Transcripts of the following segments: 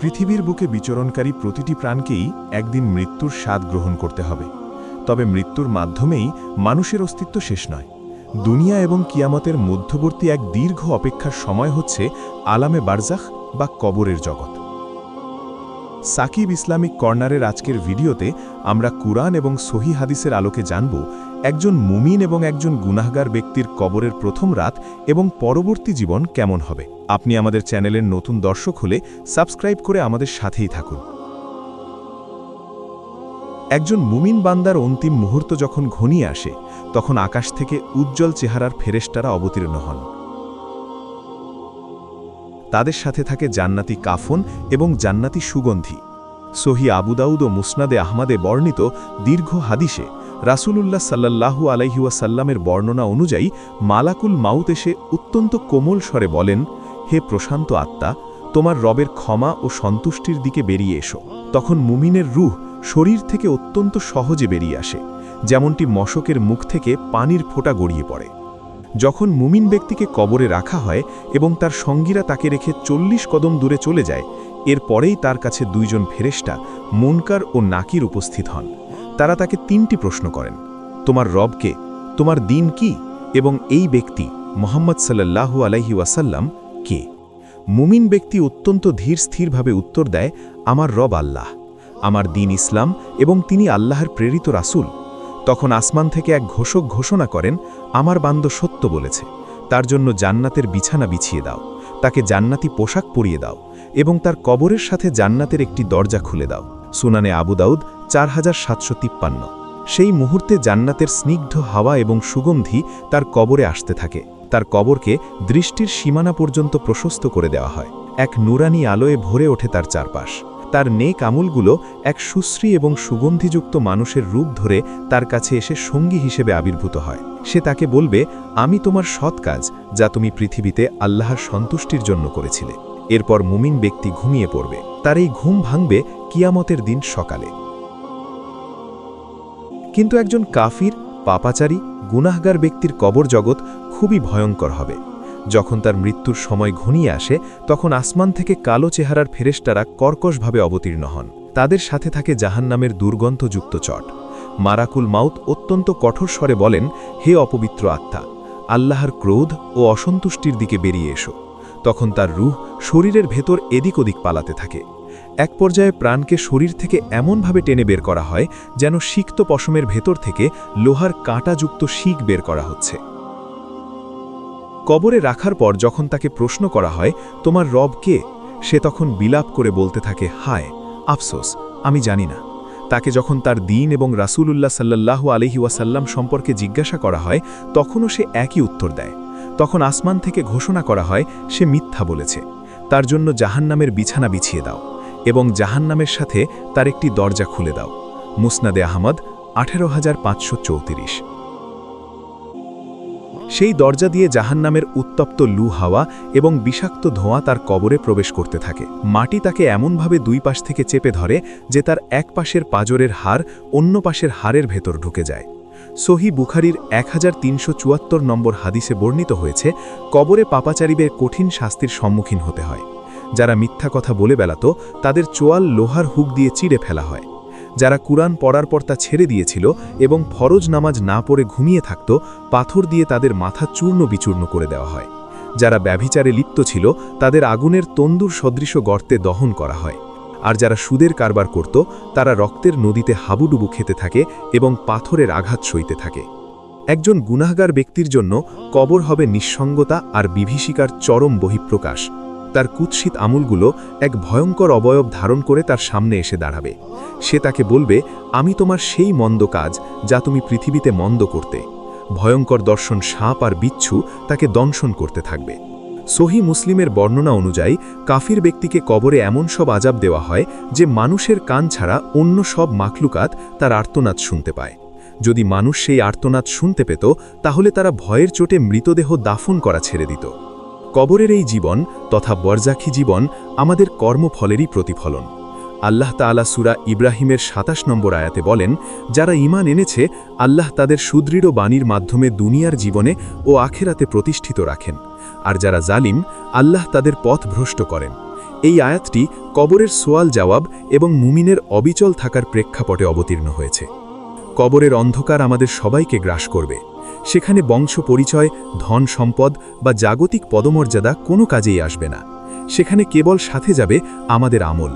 পৃথিবীর বুকে বিচরণকারী প্রতিটি প্রাণকেই একদিন মৃত্যুর স্বাদ গ্রহণ করতে হবে। তবে মৃত্যুর মাধ্যমেই মানুষের অস্তিত্ব শেষ নয়। দুনিয়া এবং কিয়ামতের মধ্যবর্তী এক দীর্ঘ অপেক্ষার সময় হচ্ছে আলামে বারজাখ বা কবরের জগৎ। সাকিব ইসলামিক কর্নারের আজকের ভিডিওতে আমরা কুরআন এবং সহি হাদিসের আলোকে জানব একজন মুমিন এবং একজন গুনাহগার ব্যক্তির কবরের প্রথম রাত এবং পরবর্তী জীবন কেমন হবে? আপনি আমাদের চ্যানেলের নতুন দর্শক হলে সাবস্ক্রাইব করে আমাদের সাথেই থাকুন। একজন মুমিন বান্দার অন্তিম মুহূর্ত যখন ঘনিয়ে আসে, তখন আকাশ থেকে উজ্জ্বল চেহারার ফেরেশতারা অবতীর্ণ হন। তাদের সাথে থাকে জান্নাতি কাফন এবং জান্নাতি সুগন্ধি। সহি আবুদাউদ ও মুসনাদে আহমাদে বর্ণিত দীর্ঘ হাদিসে রাসূলুল্লাহ সাল্লাল্লাহু আলাইহুয়াসাল্লামের বর্ণনা অনুযায়ী মালাকুল মাউত এসে অত্যন্ত কোমল স্বরে বলেন, হে প্রশান্ত আত্মা, তোমার রবের ক্ষমা ও সন্তুষ্টির দিকে বেরিয়ে এসো। তখন মুমিনের রুহ শরীর থেকে অত্যন্ত সহজে বেরিয়ে আসে, যেমনটি মশকের মুখ থেকে পানির ফোঁটা গড়িয়ে পড়ে। যখন মুমিন ব্যক্তিকে কবরে রাখা হয় এবং তার সঙ্গীরা তাকে রেখে চল্লিশ কদম দূরে চলে যায়, এরপরেই তার কাছে দুইজন ফেরেস্টা মুনকার ও নাকির উপস্থিত হন। তারা তাকে তিনটি প্রশ্ন করেন। তোমার রবকে, তোমার দিন কি? এবং এই ব্যক্তি মোহাম্মদ সাল্লাল্লাহু আলাইহি ওয়াসাল্লাম কে? মুমিন ব্যক্তি অত্যন্ত ধীর স্থিরভাবে উত্তর দেয়, আমার রব আল্লাহ। আমার দিন ইসলাম এবং তিনি আল্লাহর প্রেরিত রাসূল। তখন আসমান থেকে এক ঘোষক ঘোষণা করেন, আমার বান্দ সত্য বলেছে। তার জন্য জান্নাতের বিছানা বিছিয়ে দাও। তাকে জান্নাতি পোশাক পরিয়ে দাও এবং তার কবরের সাথে জান্নাতের একটি দরজা খুলে দাও। সুনানে আবু দাউদ চার হাজার সাতশো তিপ্পান্ন। সেই মুহূর্তে জান্নাতের স্নিগ্ধ হাওয়া এবং সুগন্ধি তার কবরে আসতে থাকে। তার কবরকে দৃষ্টির সীমানা পর্যন্ত প্রশস্ত করে দেওয়া হয়। এক নুরানি আলোয় ভরে ওঠে তার চারপাশ। তার নেক আমুলগুলো এক সুশ্রী এবং সুগন্ধিযুক্ত মানুষের রূপ ধরে তার কাছে এসে সঙ্গী হিসেবে আবির্ভূত হয়। সে তাকে বলবে, আমি তোমার সৎ কাজ, যা তুমি পৃথিবীতে আল্লাহর সন্তুষ্টির জন্য করেছিলে। এরপর মুমিন ব্যক্তি ঘুমিয়ে পড়বে। তার এই ঘুম ভাঙবে কিয়ামতের দিন সকালে। কিন্তু একজন কাফির, পাপাচারী, গুনাহগার ব্যক্তির কবর জগৎ খুবই ভয়ঙ্কর হবে। যখন তার মৃত্যুর সময় ঘনিয়ে আসে, তখন আসমান থেকে কালো চেহারার ফেরেস্টারা কর্কশভাবে অবতীর্ণ হন। তাদের সাথে থাকে জাহান্নামের দুর্গন্ধযুক্ত চট। মারাকুল মাউত অত্যন্ত কঠোর স্বরে বলেন, হে অপবিত্র আত্মা, আল্লাহর ক্রোধ ও অসন্তুষ্টির দিকে বেরিয়ে এসো। তখন তার রুহ শরীরের ভেতর এদিক ওদিক পালাতে থাকে। এক পর্যায়ে প্রাণকে শরীর থেকে এমনভাবে টেনে বের করা হয় যেন সিক্ত পশমের ভেতর থেকে লোহার কাঁটাযুক্ত শিক বের করা হচ্ছে। কবরে রাখার পর যখন তাকে প্রশ্ন করা হয়, তোমার রব কে? সে তখন বিলাপ করে বলতে থাকে, হায়, আফসোস, আমি জানি না। তাকে যখন তার দিন এবং রাসূলুল্লাহ সাল্লাল্লাহু আলহি ওয়াসাল্লাম সম্পর্কে জিজ্ঞাসা করা হয়, তখনও সে একই উত্তর দেয়। তখন আসমান থেকে ঘোষণা করা হয়, সে মিথ্যা বলেছে। তার জন্য জাহান্নামের বিছানা বিছিয়ে দাও। এবং জাহান্নামের সাথে তার একটি দরজা খুলে দাও। মুসনাদে আহমদ, আঠেরো হাজার পাঁচশো চৌত্রিশ। সেই দরজা দিয়ে জাহান্নামের উত্তপ্ত লু হাওয়া এবং বিষাক্ত ধোঁয়া তার কবরে প্রবেশ করতে থাকে। মাটি তাকে এমনভাবে দুই পাশ থেকে চেপে ধরে যে তার এক পাশের পাজরের হার অন্য পাশের হারের ভেতর ঢুকে যায়। সহি বুখারির এক হাজার তিনশো চুয়াত্তর নম্বর হাদিসে বর্ণিত হয়েছে, কবরে পাপাচারীদের কঠিন শাস্তির সম্মুখীন হতে হয়। যারা মিথ্যা কথা বলে বেলাত, তাদের চোয়াল লোহার হুক দিয়ে চিড়ে ফেলা হয়। যারা কুরআন পড়ার পর তা ছেড়ে দিয়েছিল এবং ফরজ নামাজ না পড়ে ঘুমিয়ে থাকত, পাথর দিয়ে তাদের মাথা চূর্ণ বিচূর্ণ করে দেওয়া হয়। যারা ব্যভিচারে লিপ্ত ছিল, তাদের আগুনের তন্দুর সদৃশ গর্তে দহন করা হয়। আর যারা সুদের কারবার করত, তারা রক্তের নদীতে হাবুডুবু খেতে থাকে এবং পাথরের আঘাত সইতে থাকে। একজন গুনাহগার ব্যক্তির জন্য কবর হবে নিঃসঙ্গতা আর বিভীষিকার চরম বহিঃপ্রকাশ। তার কুৎসিত আমুলগুলো এক ভয়ঙ্কর অবয়ব ধারণ করে তার সামনে এসে দাঁড়াবে। সে তাকে বলবে, আমি তোমার সেই মন্দ কাজ যা তুমি পৃথিবীতে মন্দ করতে। ভয়ঙ্কর দর্শন সাপ আর বিচ্ছু তাকে দংশন করতে থাকবে। সহি মুসলিমের বর্ণনা অনুযায়ী, কাফির ব্যক্তিকে কবরে এমন সব আজাব দেওয়া হয় যে মানুষের কান ছাড়া অন্য সব মাখলুকাত তার আর্তনাদ শুনতে পায়। যদি মানুষ সেই আর্তনাদ শুনতে পেত, তাহলে তারা ভয়ের চোটে মৃতদেহ দাফন করা ছেড়ে দিত। কবরের এই জীবন তথা বরজাখী জীবন আমাদের কর্মফলেরই প্রতিফলন। আল্লাহ তালা সুরা ইব্রাহিমের সাতাশ নম্বর আয়াতে বলেন, যারা ইমান এনেছে, আল্লাহ তাদের সুদৃঢ় বাণীর মাধ্যমে দুনিয়ার জীবনে ও আখেরাতে প্রতিষ্ঠিত রাখেন। আর যারা জালিম, আল্লাহ তাদের পথ ভ্রষ্ট করেন। এই আয়াতটি কবরের সোয়াল জবাব এবং মুমিনের অবিচল থাকার প্রেক্ষাপটে অবতীর্ণ হয়েছে। কবরের অন্ধকার আমাদের সবাইকে গ্রাস করবে। সেখানে বংশ পরিচয়, ধন সম্পদ বা জাগতিক পদমর্যাদা কোনো কাজেই আসবে না। সেখানে কেবল সাথে যাবে আমাদের আমল।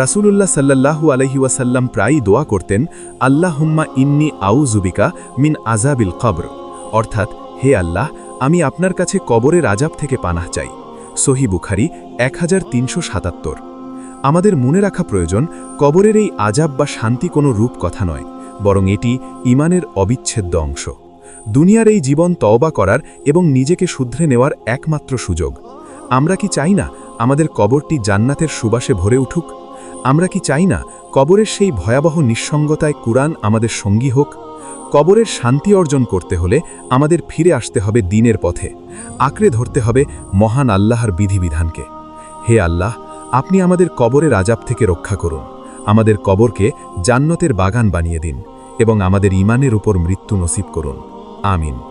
রাসূলুল্লাহ সাল্লাল্লাহু আলহি ওয়াসাল্লাম প্রায়ই দোয়া করতেন, আল্লাহুম্মা ইন্নি আউজুবিকা মিন আজাবিল কবর। অর্থাৎ, হে আল্লাহ, আমি আপনার কাছে কবরের আজাব থেকে পানাহ চাই। সহি বুখারি এক আমাদের মনে রাখা প্রয়োজন, কবরের এই আজাব বা শান্তি কোনো রূপ কথা নয়, বরং এটি ইমানের অবিচ্ছেদ্য অংশ। দুনিয়ার এই জীবন তওবা করার এবং নিজেকে শুধরে নেওয়ার একমাত্র সুযোগ। আমরা কি চাই না আমাদের কবরটি জান্নাতের সুবাসে ভরে উঠুক? আমরা কি চাই না কবরের সেই ভয়াবহ নিঃসঙ্গতায় কুরআন আমাদের সঙ্গী হোক? কবরের শান্তি অর্জন করতে হলে আমাদের ফিরে আসতে হবে দিনের পথে। আঁকড়ে ধরতে হবে মহান আল্লাহর বিধিবিধানকে। হে আল্লাহ, আপনি আমাদের কবরের আজাব থেকে রক্ষা করুন। আমাদের কবরকে জান্নতের বাগান বানিয়ে দিন এবং আমাদের ইমানের উপর মৃত্যু নসিব করুন। আমিন